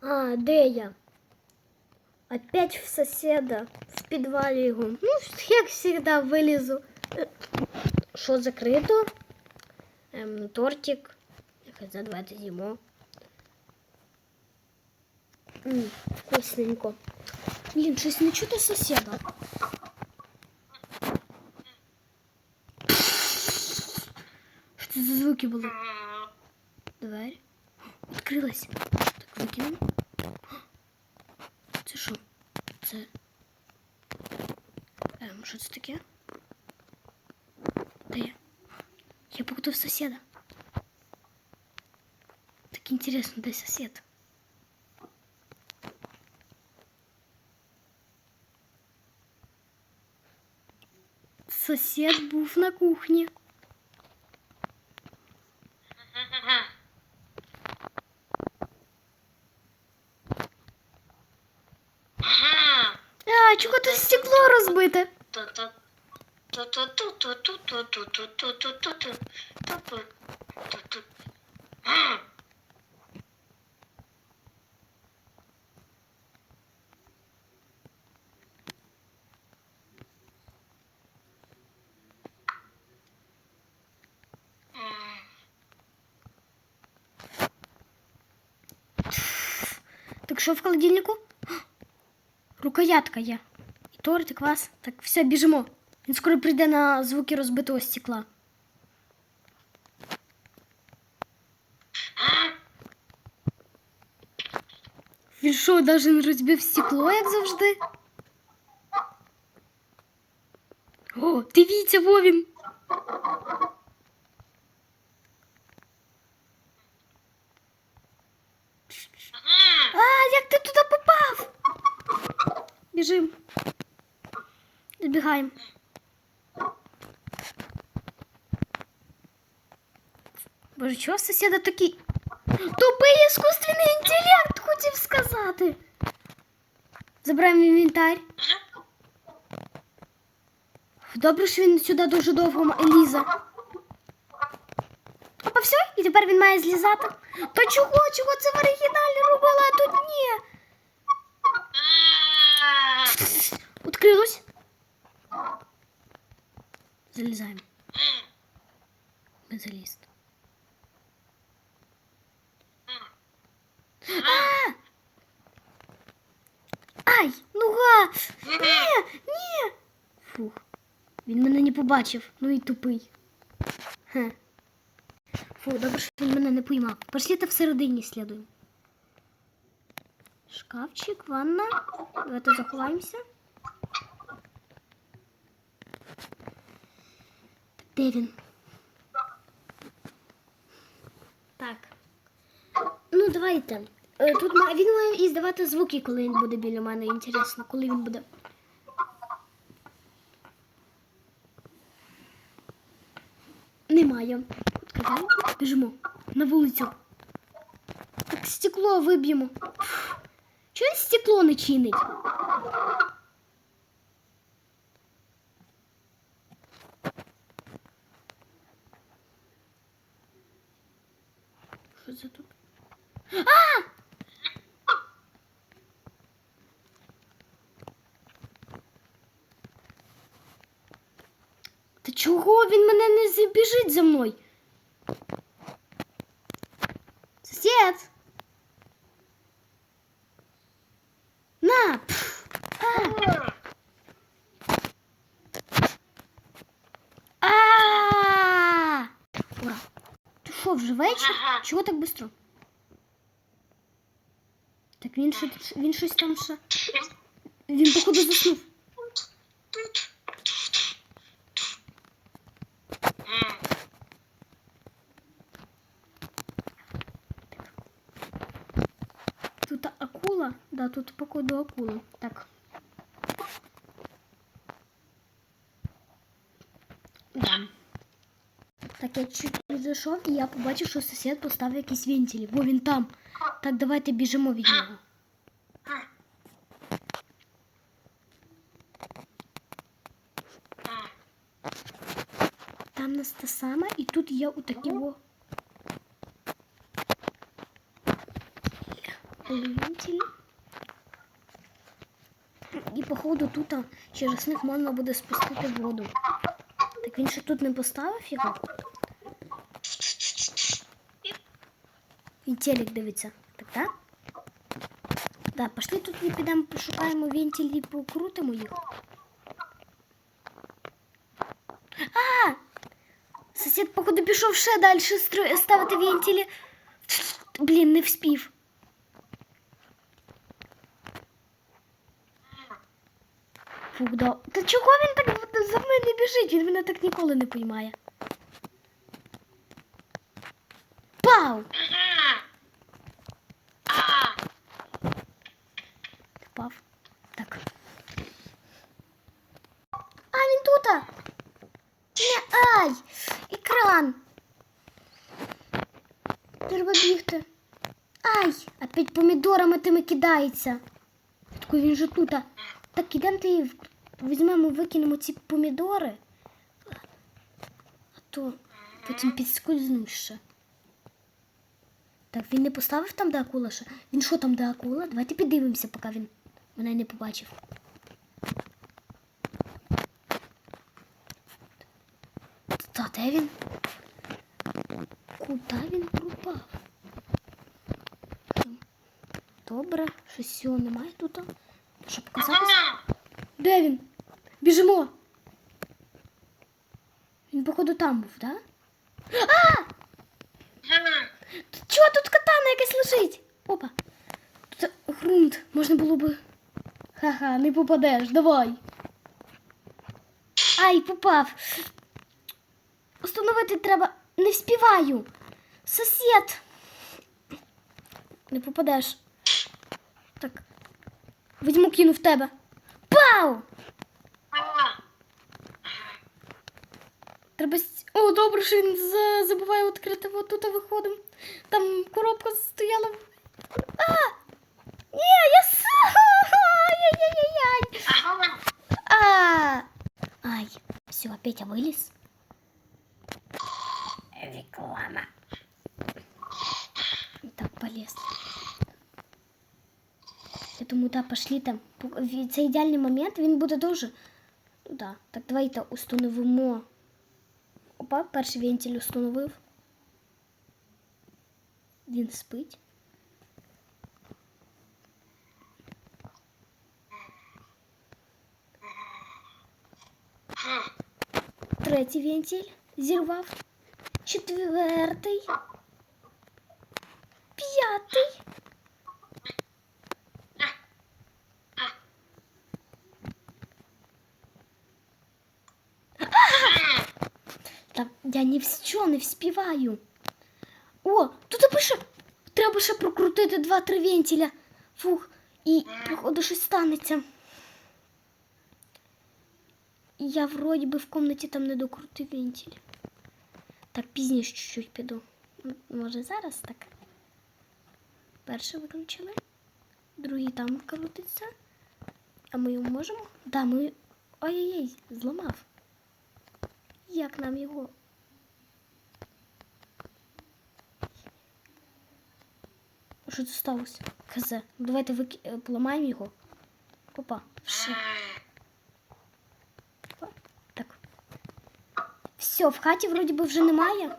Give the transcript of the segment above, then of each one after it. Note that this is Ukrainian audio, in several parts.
А, де я? Опять в соседа, в підвалі його. Ну, як завжди, вилізу. Е, Що закрито? Ем, тортик. Якось за 20 зимо. М, вкусненько. Блін, щось не чути сусіда. Що це за звуки були? Дверь. Відкрилась. Так викинемо. Це що? Це. Ем, що це таке? Де я? Я походу в сусіда. Так інтересно, де сусід? Сусід був на кухні. Стекло розбите? Так що в холодильнику? Рукоятка є. І торт, і квас. Так, все, біжимо. Він скоро прийде на звуки розбитого стекла. Він що, навіть не розбив стекло, як завжди? О, дивіться, во він. А, як ти туди попав? Біжим. Збігаємо. Боже, чого сусіда такий тупий іскусственний інтелект, хотів сказати. Забираємо інвентар. Добре, що він сюди дуже довго лізе. Опа, все, і тепер він має злізати. То чого, чого це в оригіналі робила, а тут ні? Открылось. Залезть. А! Ай, нога! Ні, ні. Фух. Він мене не побачив, ну і тупий. Хе. Фу, добре, що він мене не поймав. Пошли та всередині слідуємо. Шкафчик, ванна. Давайте заховаємося. Де? Так. Ну, давайте. Е, Тут він має і здавати звуки, коли він буде біля мене. Інтересно, коли він буде. Немає. Відкриваємо. Біжимо. На вулицю. Так стекло виб'ємо. Чого стекло не чинить? це тут? А! Та чого він мене не зі- біжить за мною? Сосед! На! пф, А! А! Ура! Ти що, вже вечір? Чого так швидко? Так він ще він щось там ще. Він походу заснув. Тут акула? Да, тут походу акула. Так. Так, я чуть підійшов і я побачив, що сусід поставив якісь вентилі. Бо він там. Так, давайте біжимо від нього. Там нас те саме, і тут є отакі во. вентилі. І походу тут через них можна буде спустити воду. Так він ще тут не поставив його? Він телек дивиться. Так, так? Да, пошли тут і підемо пошукаємо вентиль і покрутимо їх. А! Сусід, походу, пішов ще далі ставити вентилі. Блін, не вспів. Фух, да. Та чого він так за мною біжить? Він мене так ніколи не поймає. Пау! Впав. Так. А, він тут! Не, ай! Екран! Треба бігти. Ай! Опять помідорами тими кидається. Такий він же тут. Так, ідемо ти візьмемо, викинемо ці помідори. А то потім підскользнусь ще. Так, він не поставив там, де акула ще? Він що там, де акула? Давайте піддивимося, поки він мене не побачив. Та де він? Куди він Добре, щось цього немає тут. Що показалось? Де він? Біжимо. Він, походу, там був, так? Да? А! Тут чого тут катана якась лежить? Опа. Тут грунт. Можна було би. Ха-ха, не попадеш, давай. Ай, попав. Установити треба. Не вспіваю. Сусід. Не попадеш. Так. Візьму кину в тебе. Пау! Треба. с- О, добре, що він за- забуває відкрити. От тут виходимо. Там коробка стояла. А! Ні, я с... Ай-яй-яй-яй. А! Ай, все, опять я вылез. Реклама. Так, полез. Я думаю, да, пошли там. Пу- в- Це ідеальний момент, він буде дуже. Ну да. Так, давайте установимо. Опа, перший вентиль установив. Він спить. Третій вентиль зірвав. Четвертий. П'ятий. Я ні в що не вспіваю. О, тут пише, треба ще прокрутити два-три вентиля. Фух, і походу щось станеться. Я вроді би в комнаті там не докрутив вентиль. Так, пізніше чуть-чуть піду. Може зараз так. Перший виключили. Другий там крутиться. А ми його можемо? Да, ми. Ой-ой-ой, зламав. Як нам його? Що це сталося? Хз. Ну, давайте вики... е, поламаємо його. Опа, все. Так. Все, в хаті вроді би вже немає.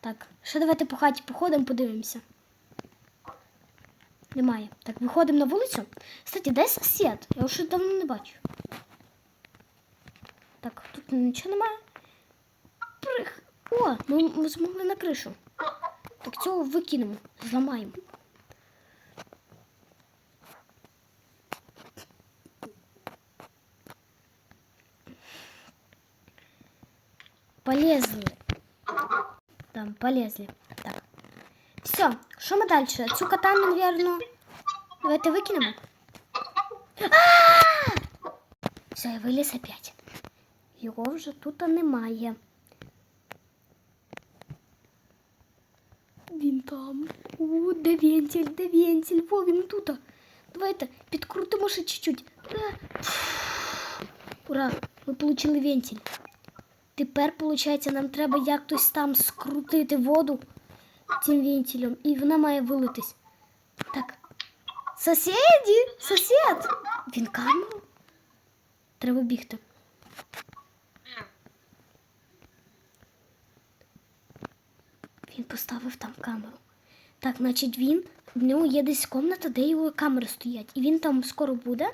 Так, ще давайте по хаті походимо, подивимося. Немає. Так, виходимо на вулицю. Кстати, де сусід? Я вже давно не бачу. Так, тут нічого немає. Прих. О, ми змогли на кришу. Так цього викинемо, зламаємо. Полезли. Там, полезли. Так. Все, що ми далі? Цю катану, наверное, давайте викинемо. Все, я виліз опять. Його вже тут немає. Він там. О, де вентиль, де вентиль? Во, він тут. Давайте підкрутимо ще чуть-чуть. Ура! Ми отримали вентиль. Тепер, виходить, нам треба якось там скрутити воду. цим вентилем, і вона має вилитись. Так. Сусіді! Сусід! Він камеру? Треба бігти. Він поставив там камеру. Так, значить він. В нього є десь комната, де його камери стоять. І він там скоро буде.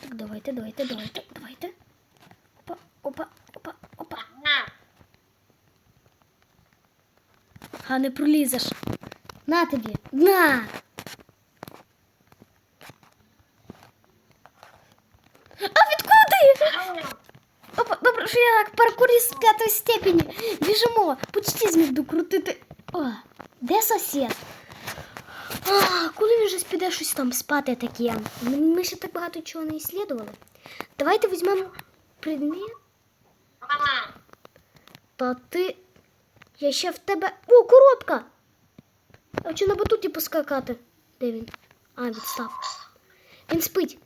Так, давайте, давайте, давайте, давайте. Опа, опа, опа, опа. А не пролізеш. На тобі. На! А відкуди? Опа, добре, що я паркуріст п'ятої степені. Біжимо. Почти зміг докрутити. О, де сусід? А, коли він вже піде щось там спати таке? Ми, ще так багато чого не іслідували. Давайте візьмемо предмет. Та ти. Я ще в тебе. О, коробка! А хочу на батуті поскакати. Де він? А, відстав. Він спить.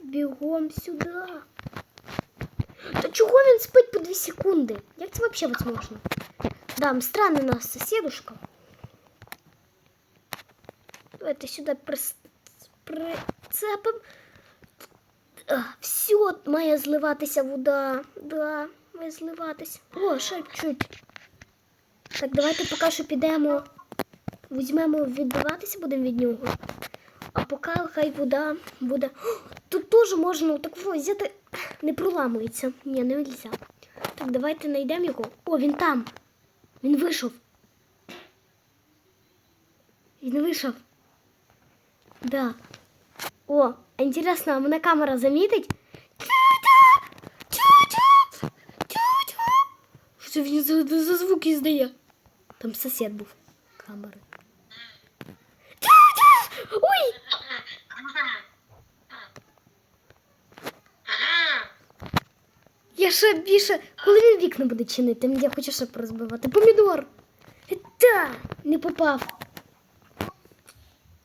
Бігом сюди. Та чого він спить по 2 секунди? Як це взагалі возможно? Да, странний у нас сусідушка. Давайте сюди прис... прицепим. Все, має зливатися вода. Да, має зливатися. О, ще чуть. Так, давайте поки що підемо. Візьмемо відбиватися, будемо від нього. А поки хай вода буде. Тут теж можна так взяти. Не проламується. Ні, не можна. Так, давайте знайдемо його. О, він там. Він вийшов. Він вийшов. Да. О, а інтересно, а мене камера замітить? Тю-тю! Тю-тю! Тю-тю! Що це він за, за звуки здає? Там сусід був. Камери. Тю-тю! Ой! Я ще більше. Коли він вікна буде чинити, я хочу ще порозбивати. Помідор! Та, не попав.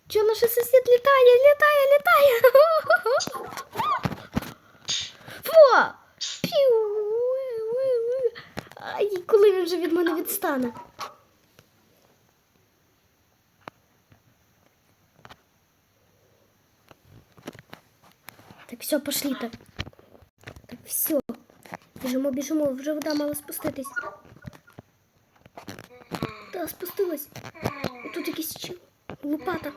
Чого наш сусід літає, літає, літає. Фу! Піу! Ай, коли він вже від мене відстане? Так, все, пошли так. Так, все. Біжимо, біжимо, вже вода мала спуститись. Да, спустилась. Тут якийсь чил. Лопата.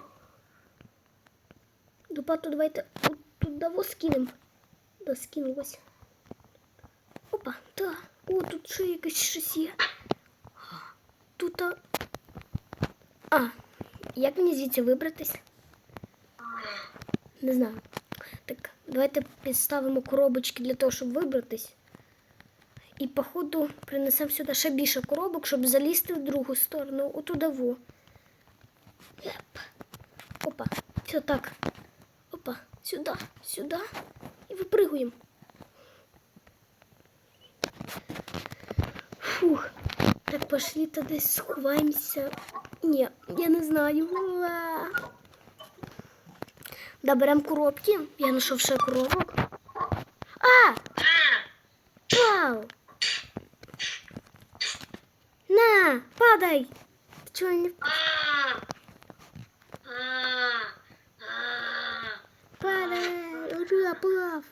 Лопату давайте от тут даво скинемо. Да, скинулась. Опа, да. О, тут ще якесь щось є. Тут. А, а як мені звідси вибратись? Не знаю. Так, давайте підставимо коробочки для того, щоб вибратись. І, походу, принесемо сюди ще більше коробок, щоб залізти в другу сторону. Отуда во. Опа. Все так. Сюди, сюди. І випригуємо. Фух. Так, пошли тоді сховаємося. Ні, я не знаю. Да, беремо коробки. Я знайшов ще коробок. А! Вау! На, падай! Ты чего не... Оплав!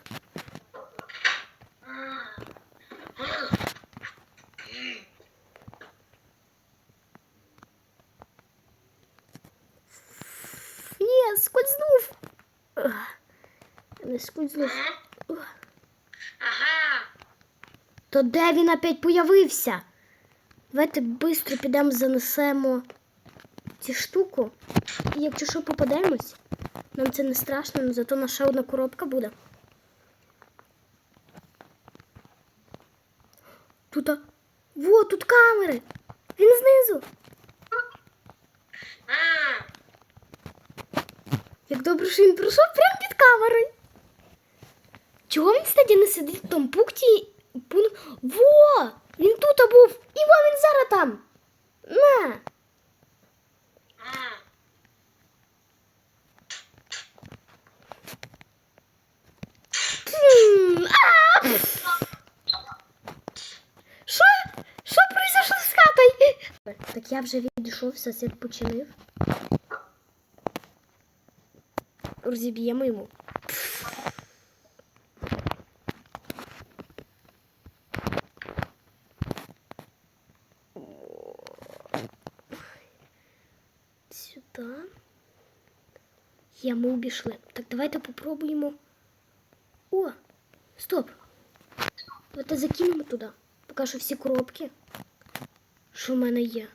Нет, скользнув! Не скользнув. Ах. То де він опять появився? Давайте швидко підемо занесемо цю штуку. І якщо що попадемось, нам це не страшно, але зато наша одна коробка буде. Тут. а, Во, тут камери! Він знизу. Як добре, що він пройшов прямо під камерою. Чого він, кстати, не сидить в тому пункті? Пункт... Во! Він тут був! І во, він зараз там! На! Так Так, я вже відійшов, сосед починив. Розіб'ємо йому. Сюди. Є, ми обійшли. Так, давайте попробуємо. О! Стоп! Давайте закинемо туди. Поки що всі коробки, Що в мене є.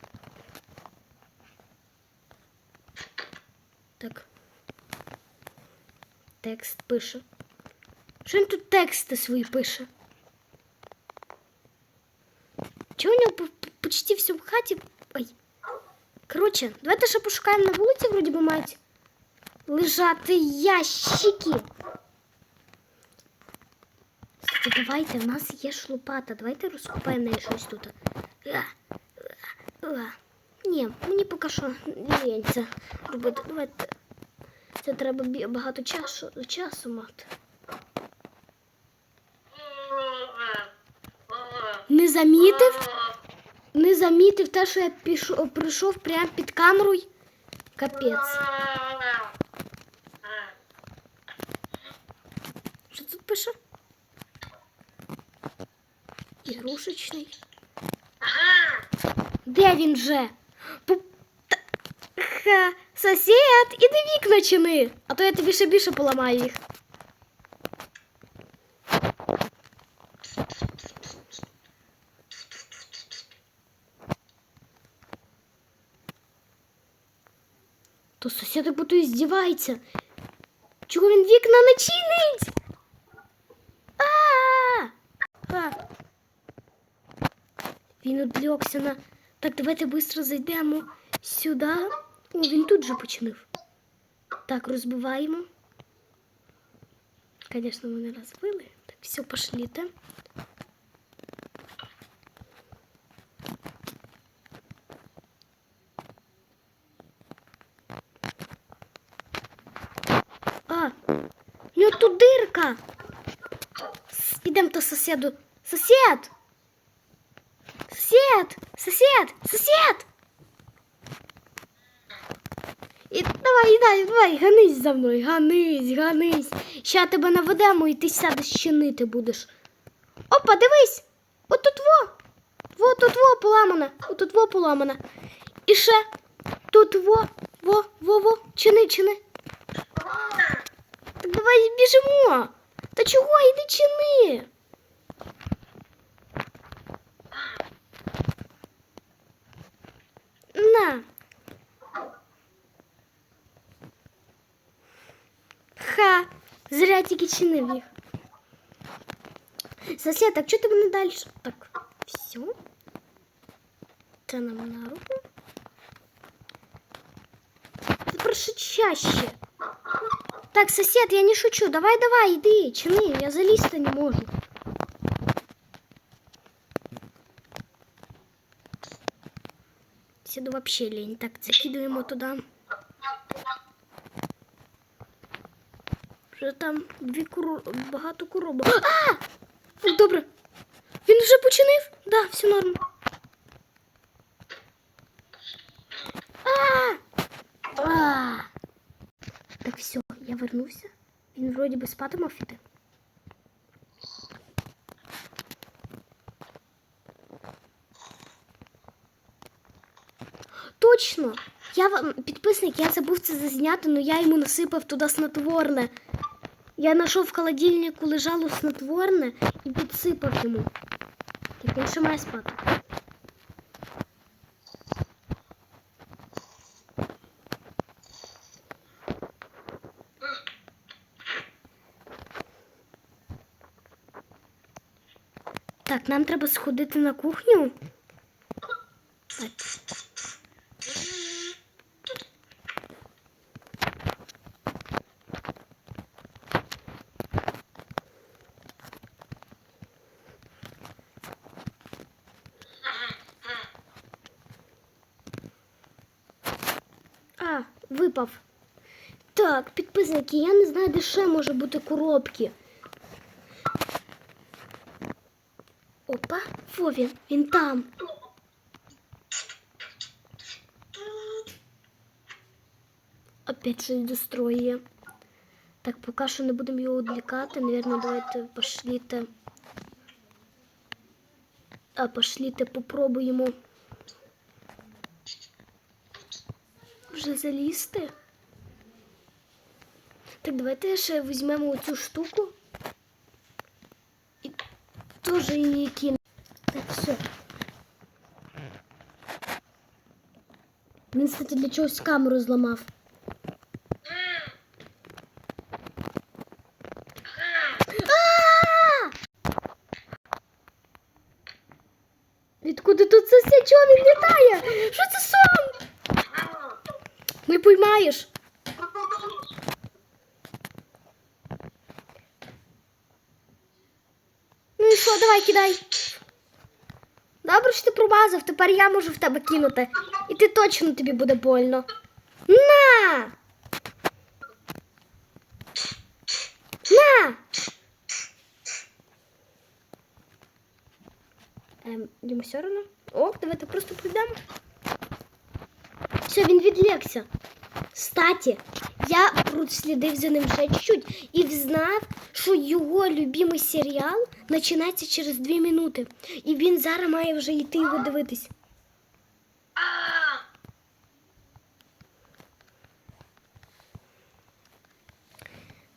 Так. Текст пише. Що він тут тексти свої пише? Чого у нього по- по- почти все в хаті? Ой. Коротше, давайте ще пошукаємо на вулиці, вроді би мають лежати ящики. Давайте, в нас є ж. Давайте розкопаємо неї щось тут. Ні, мені поки що лінь це робити. Давайте. Це треба багато часу, часу мати. Не замітив? Не замітив те, що я пішов, прийшов прямо під камерою. Капець. Що тут пише? Ігрушечний. Де він же? Пу- та- Ха, сосед, іди вікна чини, а то я тобі ще більше поламаю їх. То сусід будто здівається. Чого він вікна не чинить? А! А! Він одльокся на. Так, давайте швидко зайдемо сюди. О, він тут же починив. Так, розбиваємо. Звісно, мене розбили. Так, все, пошліте. А, у нього тут дирка. С- Ідемо до сусіду. Сусід! Сусід! Сусід! Сусід! І давай, давай, давай, ганись за мною, ганись, ганись. Ща тебе наведемо і ти сядеш чинити будеш. Опа, дивись! Отут во! Во, тут во поламана, отут во поламана. І ще тут во, во, во, во, чини, чини. Так давай біжимо. Та чого, іди чини. На. Ха, зря тільки чинив їх. Сосед, так що тебе не далі? Так, все. Це нам на руку. Прошу чаще. Так, сосед, я не шучу. Давай, давай, иди, чини, я залізти не можу. Сіду вообще лень. Так, закидуємо туди. Вже там дві куро... багато коробок. А! Фу, Добре. Він вже починив? Да, все норм. А! А! Так все, я вернувся. Він вроді би спати мав. Точно! Я вам підписник, я забув це зазняти, але я йому насипав туди снотворне. Я знайшов в холодильнику лежало снотворне і підсипав йому. Так він ще має спати. Так, нам треба сходити на кухню. коробки. Я не знаю, де ще може бути коробки. Опа, фу він, він там. Опять щось достроює. Так, поки що не будемо його відлікати. Навірно, давайте пошліте. А, пошліте, попробуємо. Вже залізти. Так, давайте ще візьмемо оцю штуку. І теж її кинемо. Так, все. Він, кстати, для чогось камеру зламав. Відкуди тут це все? Чого він літає? Що це сон? Не поймаєш. давай кидай. Добре, що ти промазав, тепер я можу в тебе кинути. І ти точно тобі буде больно. На! На! Ем, йому все одно. О, давайте просто пройдемо. Все, він відлікся. Статі, я прослідив за ним ще чуть-чуть і взнав, що його любимий серіал починається через дві минути. І він зараз має вже йти його дивитись.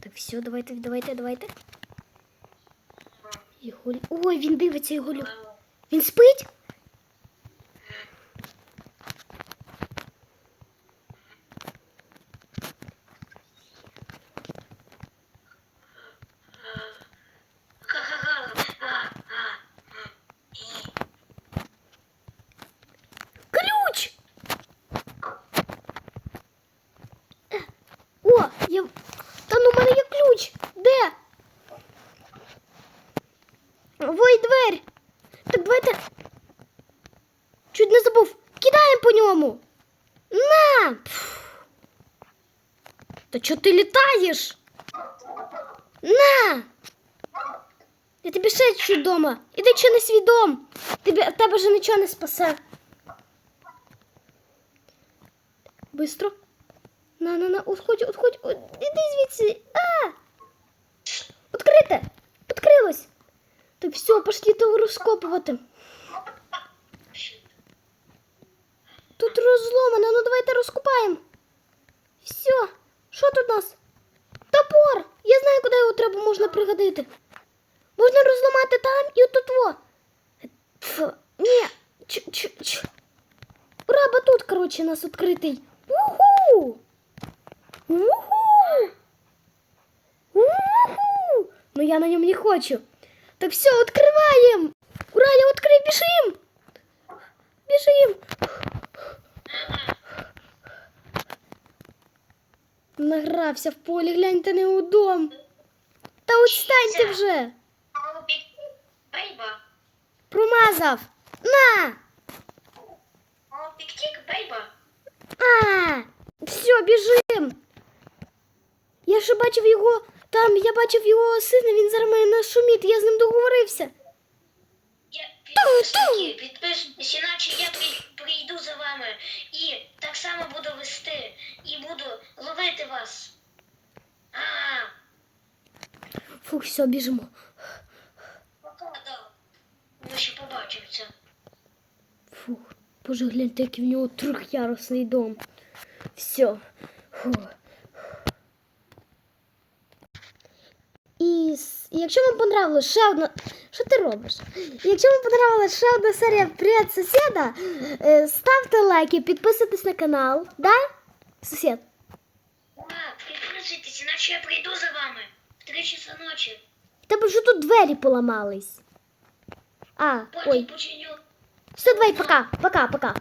Так, все, давайте, давайте, давайте. Його... Ой, він дивиться його. Він спить? Чуть не забув. Кидаємо по ньому. На! Пф. Та чого ти літаєш? На! Я тобі ще чуть дома. Іди чи не свій дом. Тебе, тебе вже нічого не спасе. Быстро. На, на, на, отходь, отходь, от, іди звідси. А! Открите! Открилось! Так все, пошли то розкопувати. Тут розломано, ну давайте розкопаємо. Все, що тут у нас? Топор! Я знаю, куди його треба можна пригодити. Можна розламати там і отут во. Фу, ні. Ч, ч, ч. Ура, батут, короче, у нас відкритий. Уху! Уху! Уху! Ну я на ньому не хочу. Так все, відкриваємо. Ура, я відкрив, біжим. Біжим. Награвся в полі, гляньте не у дом. Та отстаньте вже. Бейба. Промазав. На! А! Все, біжим. Я ще бачив його. Там я бачив його сина, він зараз має нашуміти, я з ним договорився. Я підписуйте, підписуйтесь, іначе я прийду за вами і так само буду вести і буду ловити вас. А, Фух, все, біжимо. Ми ще побачимося. Фух, боже, гляньте, який в нього трьохярусний дом. Все. Фух. І якщо вам понравилось ще одна. Що ти робиш? І якщо вам понравилась ще одна серія Привіт сусіда, е, ставте лайки, підписуйтесь на канал. Да? Сусід? А, підписуйтесь, іначе я прийду за вами в три часа ночі. В тебе вже тут двері поламались. А, Потім ой. починю. Все, давай, пока, пока, пока.